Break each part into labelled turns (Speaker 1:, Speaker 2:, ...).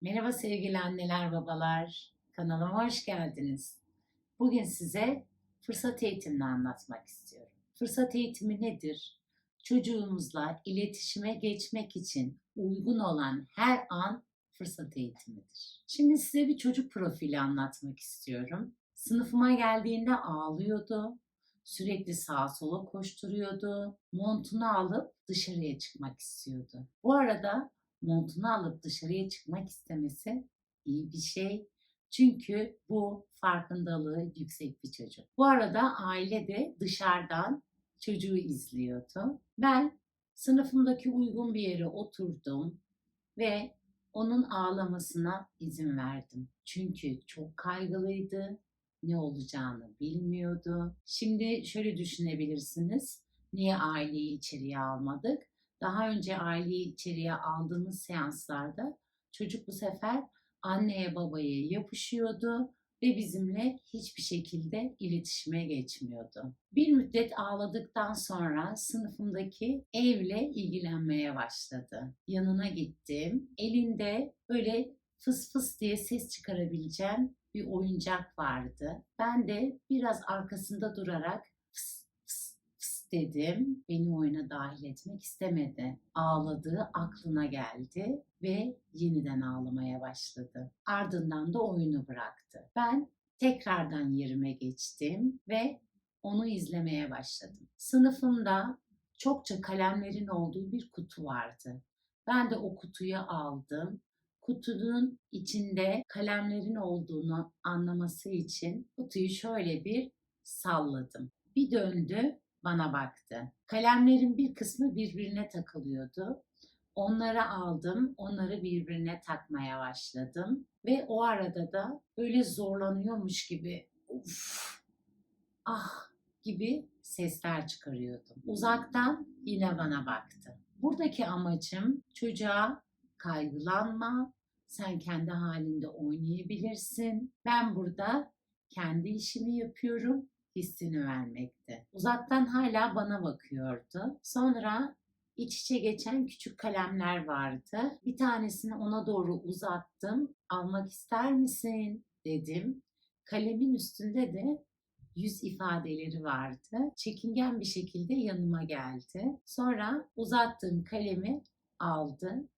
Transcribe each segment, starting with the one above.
Speaker 1: Merhaba sevgili anneler, babalar. Kanalıma hoş geldiniz. Bugün size fırsat eğitimini anlatmak istiyorum. Fırsat eğitimi nedir? Çocuğumuzla iletişime geçmek için uygun olan her an fırsat eğitimidir. Şimdi size bir çocuk profili anlatmak istiyorum. Sınıfıma geldiğinde ağlıyordu. Sürekli sağa sola koşturuyordu. Montunu alıp dışarıya çıkmak istiyordu. Bu arada montunu alıp dışarıya çıkmak istemesi iyi bir şey. Çünkü bu farkındalığı yüksek bir çocuk. Bu arada aile de dışarıdan çocuğu izliyordu. Ben sınıfımdaki uygun bir yere oturdum ve onun ağlamasına izin verdim. Çünkü çok kaygılıydı. Ne olacağını bilmiyordu. Şimdi şöyle düşünebilirsiniz. Niye aileyi içeriye almadık? Daha önce aileyi içeriye aldığımız seanslarda çocuk bu sefer anneye babaya yapışıyordu ve bizimle hiçbir şekilde iletişime geçmiyordu. Bir müddet ağladıktan sonra sınıfımdaki evle ilgilenmeye başladı. Yanına gittim. Elinde böyle fıs fıs diye ses çıkarabileceğim bir oyuncak vardı. Ben de biraz arkasında durarak fıs dedim. Beni oyuna dahil etmek istemedi. Ağladığı aklına geldi ve yeniden ağlamaya başladı. Ardından da oyunu bıraktı. Ben tekrardan yerime geçtim ve onu izlemeye başladım. Sınıfımda çokça kalemlerin olduğu bir kutu vardı. Ben de o kutuyu aldım. Kutunun içinde kalemlerin olduğunu anlaması için kutuyu şöyle bir salladım. Bir döndü, bana baktı. Kalemlerin bir kısmı birbirine takılıyordu. Onları aldım, onları birbirine takmaya başladım ve o arada da böyle zorlanıyormuş gibi uf, ah gibi sesler çıkarıyordum. Uzaktan yine bana baktı. Buradaki amacım çocuğa kaygılanma, sen kendi halinde oynayabilirsin. Ben burada kendi işimi yapıyorum hissini vermekti. Uzaktan hala bana bakıyordu. Sonra iç içe geçen küçük kalemler vardı. Bir tanesini ona doğru uzattım. Almak ister misin dedim. Kalemin üstünde de yüz ifadeleri vardı. Çekingen bir şekilde yanıma geldi. Sonra uzattığım kalemi aldı.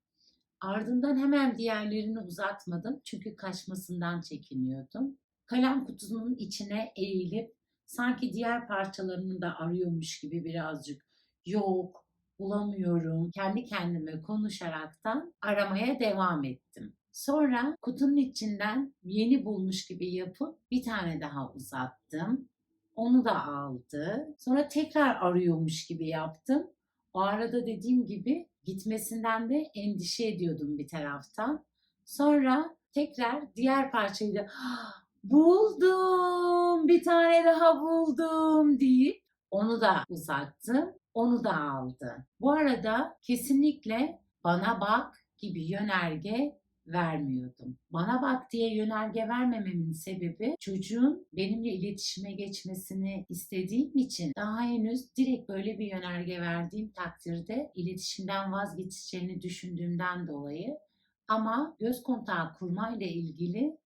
Speaker 1: Ardından hemen diğerlerini uzatmadım çünkü kaçmasından çekiniyordum. Kalem kutusunun içine eğilip sanki diğer parçalarını da arıyormuş gibi birazcık yok bulamıyorum kendi kendime konuşaraktan aramaya devam ettim. Sonra kutunun içinden yeni bulmuş gibi yapıp bir tane daha uzattım. Onu da aldı. Sonra tekrar arıyormuş gibi yaptım. O arada dediğim gibi gitmesinden de endişe ediyordum bir taraftan. Sonra tekrar diğer parçayı da "Ah, buldum bir tane daha buldum deyip onu da uzattım. Onu da aldı. Bu arada kesinlikle bana bak gibi yönerge vermiyordum. Bana bak diye yönerge vermememin sebebi çocuğun benimle iletişime geçmesini istediğim için daha henüz direkt böyle bir yönerge verdiğim takdirde iletişimden vazgeçeceğini düşündüğümden dolayı ama göz kontağı kurmayla ilgili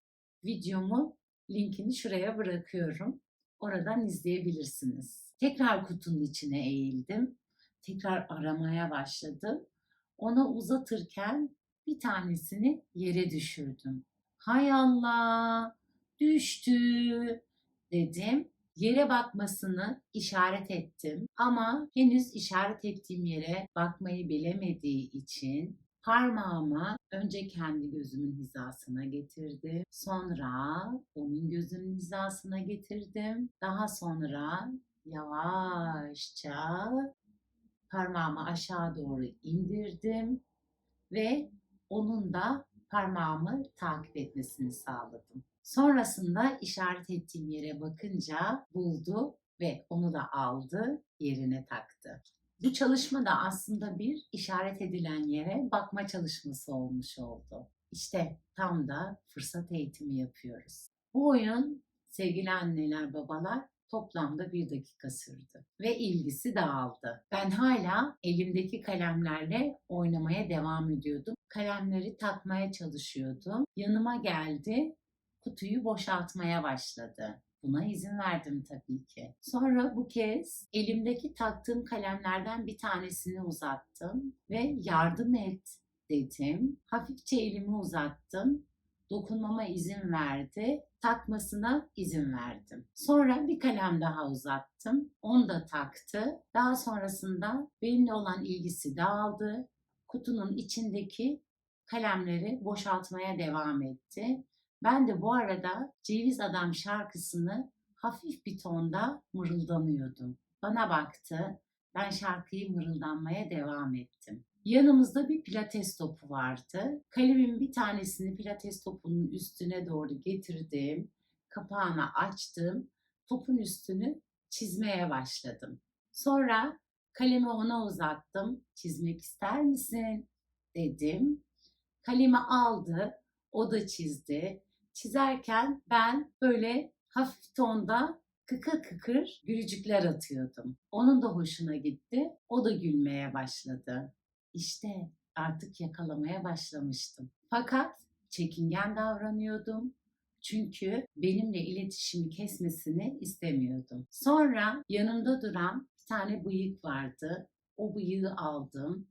Speaker 1: videomu linkini şuraya bırakıyorum. Oradan izleyebilirsiniz. Tekrar kutunun içine eğildim. Tekrar aramaya başladım. Ona uzatırken bir tanesini yere düşürdüm. Hay Allah, düştü dedim. Yere bakmasını işaret ettim ama henüz işaret ettiğim yere bakmayı bilemediği için parmağımı önce kendi gözümün hizasına getirdim. Sonra onun gözünün hizasına getirdim. Daha sonra yavaşça parmağımı aşağı doğru indirdim ve onun da parmağımı takip etmesini sağladım. Sonrasında işaret ettiğim yere bakınca buldu ve onu da aldı, yerine taktı. Bu çalışma da aslında bir işaret edilen yere bakma çalışması olmuş oldu. İşte tam da fırsat eğitimi yapıyoruz. Bu oyun sevgili anneler, babalar toplamda bir dakika sürdü ve ilgisi dağıldı. Ben hala elimdeki kalemlerle oynamaya devam ediyordum. Kalemleri takmaya çalışıyordum. Yanıma geldi, kutuyu boşaltmaya başladı. Buna izin verdim tabii ki. Sonra bu kez elimdeki taktığım kalemlerden bir tanesini uzattım ve yardım et dedim. Hafifçe elimi uzattım. Dokunmama izin verdi. Takmasına izin verdim. Sonra bir kalem daha uzattım. Onu da taktı. Daha sonrasında benimle olan ilgisi dağıldı. Kutunun içindeki kalemleri boşaltmaya devam etti. Ben de bu arada Ceviz Adam şarkısını hafif bir tonda mırıldanıyordum. Bana baktı. Ben şarkıyı mırıldanmaya devam ettim. Yanımızda bir pilates topu vardı. Kalemin bir tanesini pilates topunun üstüne doğru getirdim. Kapağını açtım. Topun üstünü çizmeye başladım. Sonra kalemi ona uzattım. Çizmek ister misin? dedim. Kalemi aldı. O da çizdi. Çizerken ben böyle hafif tonda kıkır kıkır gülücükler atıyordum. Onun da hoşuna gitti. O da gülmeye başladı. İşte artık yakalamaya başlamıştım. Fakat çekingen davranıyordum. Çünkü benimle iletişimi kesmesini istemiyordum. Sonra yanımda duran bir tane bıyık vardı. O bıyığı aldım.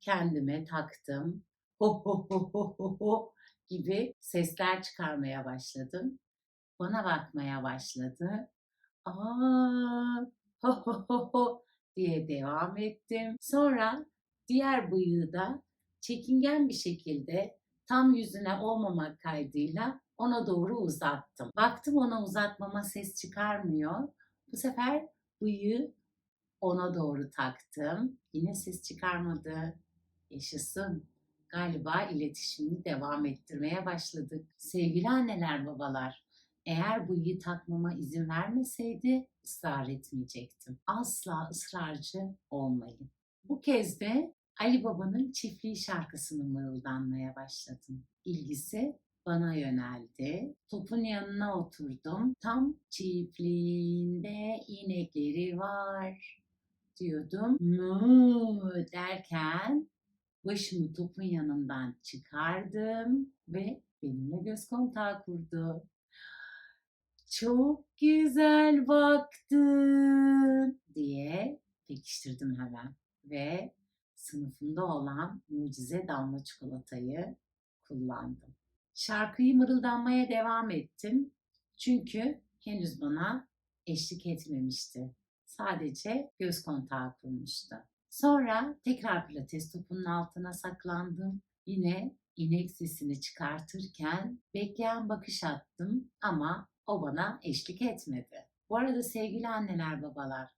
Speaker 1: Kendime taktım. Ho ho ho ho ho ho gibi sesler çıkarmaya başladım. Bana bakmaya başladı. Aa, ho ho ho ho diye devam ettim. Sonra diğer bıyığı da çekingen bir şekilde tam yüzüne olmamak kaydıyla ona doğru uzattım. Baktım ona uzatmama ses çıkarmıyor. Bu sefer bıyığı ona doğru taktım. Yine ses çıkarmadı. Yaşasın. Galiba iletişimini devam ettirmeye başladık. Sevgili anneler, babalar, eğer bıyığı takmama izin vermeseydi ısrar etmeyecektim. Asla ısrarcı olmayın. Bu kez de Ali Baba'nın çiftliği şarkısını mırıldanmaya başladım. İlgisi bana yöneldi. Topun yanına oturdum. Tam çiftliğinde inekleri var diyordum. Mu derken başımı topun yanından çıkardım ve benimle göz kontağı kurdu. Çok güzel baktın diye pekiştirdim hemen ve sınıfımda olan mucize damla çikolatayı kullandım. Şarkıyı mırıldanmaya devam ettim. Çünkü henüz bana eşlik etmemişti. Sadece göz kontağı kurmuştu. Sonra tekrar pilates topunun altına saklandım. Yine inek sesini çıkartırken bekleyen bakış attım ama o bana eşlik etmedi. Bu arada sevgili anneler babalar,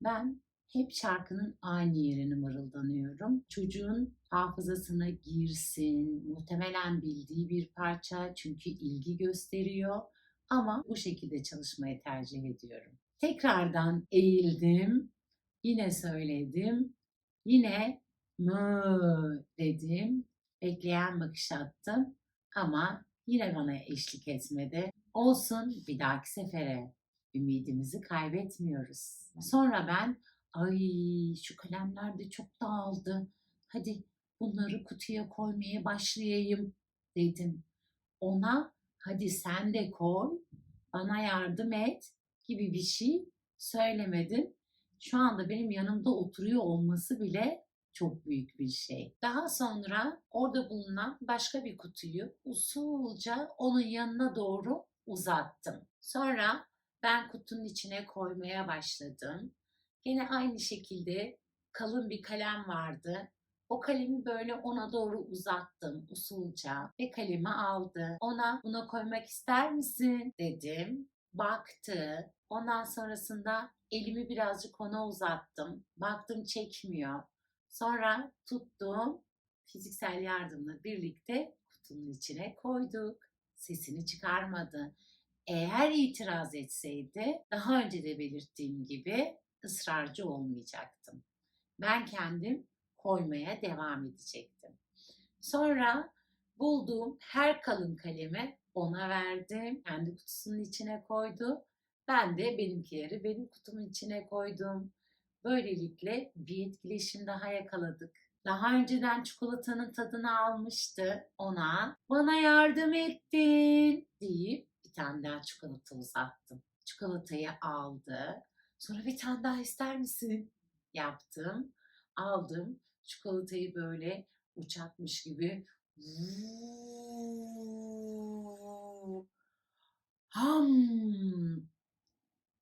Speaker 1: ben hep şarkının aynı yerini mırıldanıyorum. Çocuğun hafızasına girsin, muhtemelen bildiği bir parça çünkü ilgi gösteriyor ama bu şekilde çalışmayı tercih ediyorum. Tekrardan eğildim, yine söyledim, yine mı dedim, bekleyen bakış attım ama yine bana eşlik etmedi. Olsun bir dahaki sefere ümidimizi kaybetmiyoruz. Sonra ben ay şu kalemler de çok dağıldı. Hadi bunları kutuya koymaya başlayayım dedim. Ona hadi sen de koy, bana yardım et gibi bir şey söylemedim. Şu anda benim yanımda oturuyor olması bile çok büyük bir şey. Daha sonra orada bulunan başka bir kutuyu usulca onun yanına doğru uzattım. Sonra ben kutunun içine koymaya başladım. Yine aynı şekilde kalın bir kalem vardı. O kalemi böyle ona doğru uzattım usulca ve kalemi aldı. Ona buna koymak ister misin dedim. Baktı. Ondan sonrasında elimi birazcık ona uzattım. Baktım çekmiyor. Sonra tuttum. Fiziksel yardımla birlikte kutunun içine koyduk. Sesini çıkarmadı. Eğer itiraz etseydi daha önce de belirttiğim gibi ısrarcı olmayacaktım. Ben kendim koymaya devam edecektim. Sonra bulduğum her kalın kalemi ona verdim. Kendi kutusunun içine koydu Ben de benimkileri benim kutumun içine koydum. Böylelikle bir etkileşim daha yakaladık. Daha önceden çikolatanın tadını almıştı ona. Bana yardım ettin deyip bir tane daha çikolata uzattım. Çikolatayı aldı. Sonra bir tane daha ister misin? Yaptım. Aldım. Çikolatayı böyle uçakmış gibi ham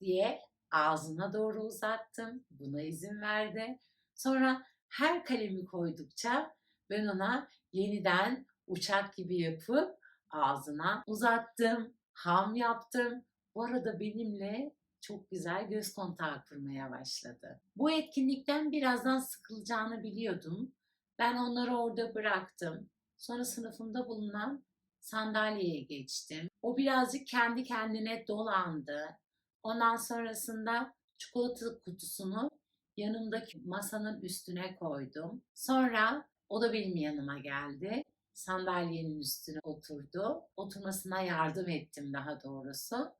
Speaker 1: diye ağzına doğru uzattım. Buna izin verdi. Sonra her kalemi koydukça ben ona yeniden uçak gibi yapıp ağzına uzattım. Ham yaptım. Bu arada benimle çok güzel göz kontağı kurmaya başladı. Bu etkinlikten birazdan sıkılacağını biliyordum. Ben onları orada bıraktım. Sonra sınıfımda bulunan sandalyeye geçtim. O birazcık kendi kendine dolandı. Ondan sonrasında çikolata kutusunu yanımdaki masanın üstüne koydum. Sonra o da benim yanıma geldi. Sandalyenin üstüne oturdu. Oturmasına yardım ettim daha doğrusu.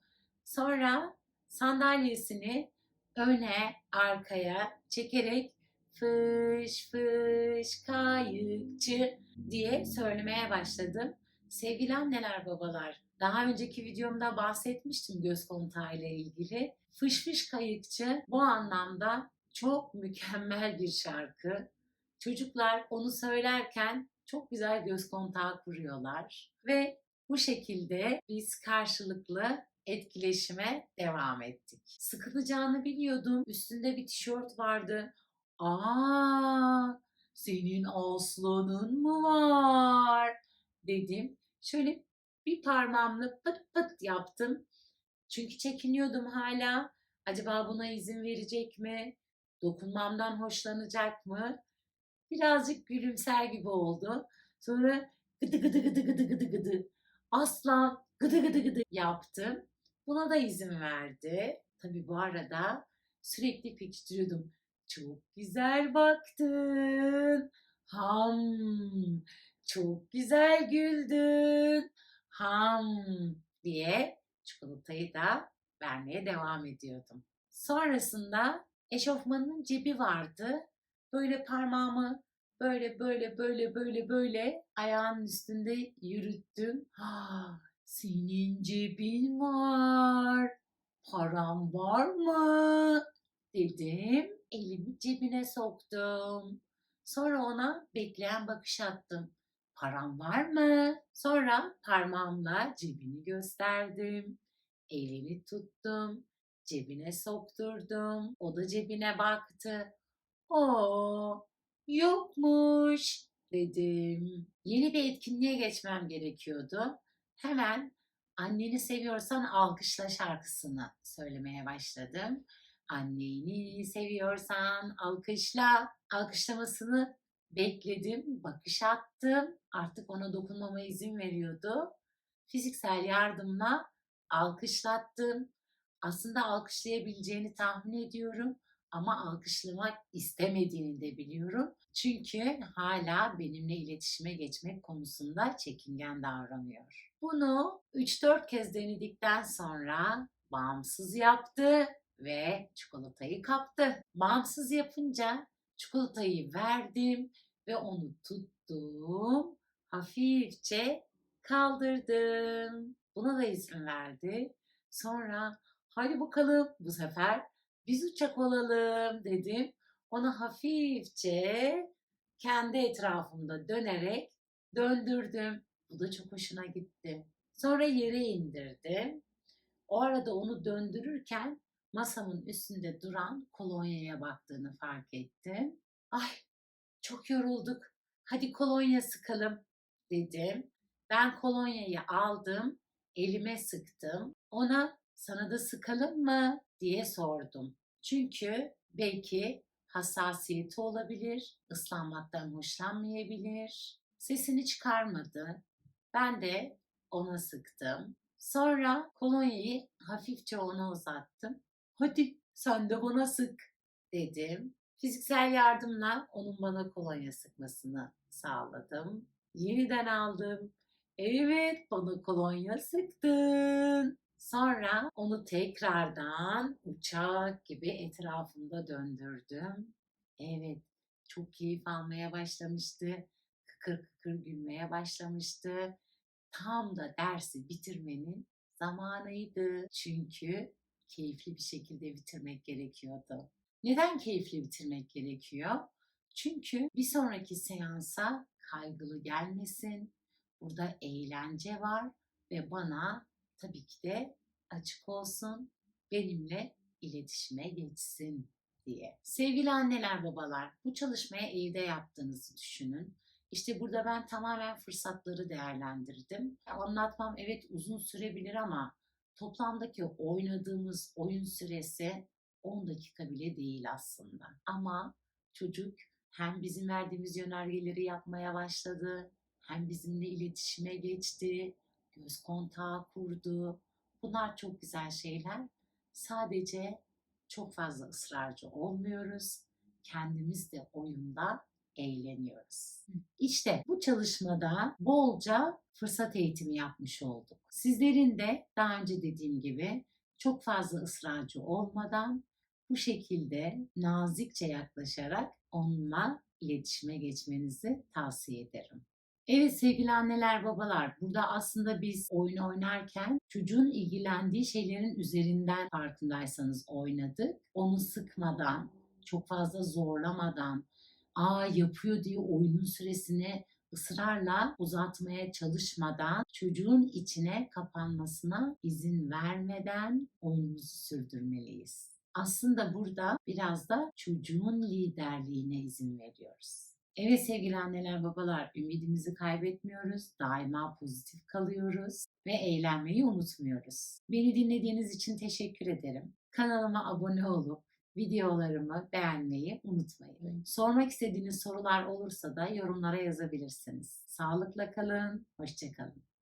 Speaker 1: Sonra sandalyesini öne, arkaya çekerek fış fış kayıkçı diye söylemeye başladım. Sevgili anneler babalar, daha önceki videomda bahsetmiştim göz kontağı ile ilgili. Fış fış kayıkçı bu anlamda çok mükemmel bir şarkı. Çocuklar onu söylerken çok güzel göz kontağı kuruyorlar ve bu şekilde biz karşılıklı etkileşime devam ettik. Sıkılacağını biliyordum. Üstünde bir tişört vardı. Aa, senin aslanın mı var? dedim. Şöyle bir parmağımla pıt pıt yaptım. Çünkü çekiniyordum hala. Acaba buna izin verecek mi? Dokunmamdan hoşlanacak mı? Birazcık gülümser gibi oldu. Sonra gıdı gıdı gıdı gıdı gıdı gıdı. Aslan gıdı gıdı gıdı yaptım. Buna da izin verdi. Tabii bu arada sürekli pekiştiriyordum. Çok güzel baktın. Ham. Çok güzel güldün. Ham diye çikolatayı da vermeye devam ediyordum. Sonrasında eşofmanın cebi vardı. Böyle parmağımı böyle böyle böyle böyle böyle ayağının üstünde yürüttüm. Ha, senin cebin var. Param var mı? Dedim. Elimi cebine soktum. Sonra ona bekleyen bakış attım. Param var mı? Sonra parmağımla cebini gösterdim. Elini tuttum. Cebine sokturdum. O da cebine baktı. O yokmuş dedim. Yeni bir etkinliğe geçmem gerekiyordu. Hemen anneni seviyorsan alkışla şarkısını söylemeye başladım. Anneni seviyorsan alkışla. Alkışlamasını bekledim, bakış attım. Artık ona dokunmama izin veriyordu. Fiziksel yardımla alkışlattım. Aslında alkışlayabileceğini tahmin ediyorum ama alkışlamak istemediğini de biliyorum. Çünkü hala benimle iletişime geçmek konusunda çekingen davranıyor. Bunu 3-4 kez denedikten sonra bağımsız yaptı ve çikolatayı kaptı. Bağımsız yapınca çikolatayı verdim ve onu tuttum. Hafifçe kaldırdım. Buna da izin verdi. Sonra hadi bakalım bu sefer biz uçak olalım dedim. Onu hafifçe kendi etrafımda dönerek döndürdüm. Bu da çok hoşuna gitti. Sonra yere indirdim. O arada onu döndürürken masamın üstünde duran kolonyaya baktığını fark ettim. Ay çok yorulduk. Hadi kolonya sıkalım dedim. Ben kolonyayı aldım, elime sıktım. Ona sana da sıkalım mı diye sordum. Çünkü belki hassasiyeti olabilir, ıslanmaktan hoşlanmayabilir. Sesini çıkarmadı. Ben de ona sıktım. Sonra kolonyayı hafifçe ona uzattım. Hadi sen de bana sık dedim. Fiziksel yardımla onun bana kolonya sıkmasını sağladım. Yeniden aldım. Evet bana kolonya sıktın Sonra onu tekrardan uçak gibi etrafında döndürdüm. Evet, çok keyif almaya başlamıştı. Kıkır kıkır gülmeye başlamıştı. Tam da dersi bitirmenin zamanıydı. Çünkü keyifli bir şekilde bitirmek gerekiyordu. Neden keyifli bitirmek gerekiyor? Çünkü bir sonraki seansa kaygılı gelmesin. Burada eğlence var ve bana tabii ki de açık olsun, benimle iletişime geçsin diye. Sevgili anneler, babalar, bu çalışmayı evde yaptığınızı düşünün. İşte burada ben tamamen fırsatları değerlendirdim. Anlatmam evet uzun sürebilir ama toplamdaki oynadığımız oyun süresi 10 dakika bile değil aslında. Ama çocuk hem bizim verdiğimiz yönergeleri yapmaya başladı, hem bizimle iletişime geçti, göz kontağı kurdu. Bunlar çok güzel şeyler. Sadece çok fazla ısrarcı olmuyoruz. Kendimiz de oyunda eğleniyoruz. İşte bu çalışmada bolca fırsat eğitimi yapmış olduk. Sizlerin de daha önce dediğim gibi çok fazla ısrarcı olmadan bu şekilde nazikçe yaklaşarak onunla iletişime geçmenizi tavsiye ederim. Evet sevgili anneler babalar burada aslında biz oyun oynarken çocuğun ilgilendiği şeylerin üzerinden farkındaysanız oynadık. Onu sıkmadan, çok fazla zorlamadan, aa yapıyor diye oyunun süresini ısrarla uzatmaya çalışmadan çocuğun içine kapanmasına izin vermeden oyunumuzu sürdürmeliyiz. Aslında burada biraz da çocuğun liderliğine izin veriyoruz. Evet sevgili anneler babalar ümidimizi kaybetmiyoruz. Daima pozitif kalıyoruz ve eğlenmeyi unutmuyoruz. Beni dinlediğiniz için teşekkür ederim. Kanalıma abone olup videolarımı beğenmeyi unutmayın. Sormak istediğiniz sorular olursa da yorumlara yazabilirsiniz. Sağlıkla kalın, hoşçakalın.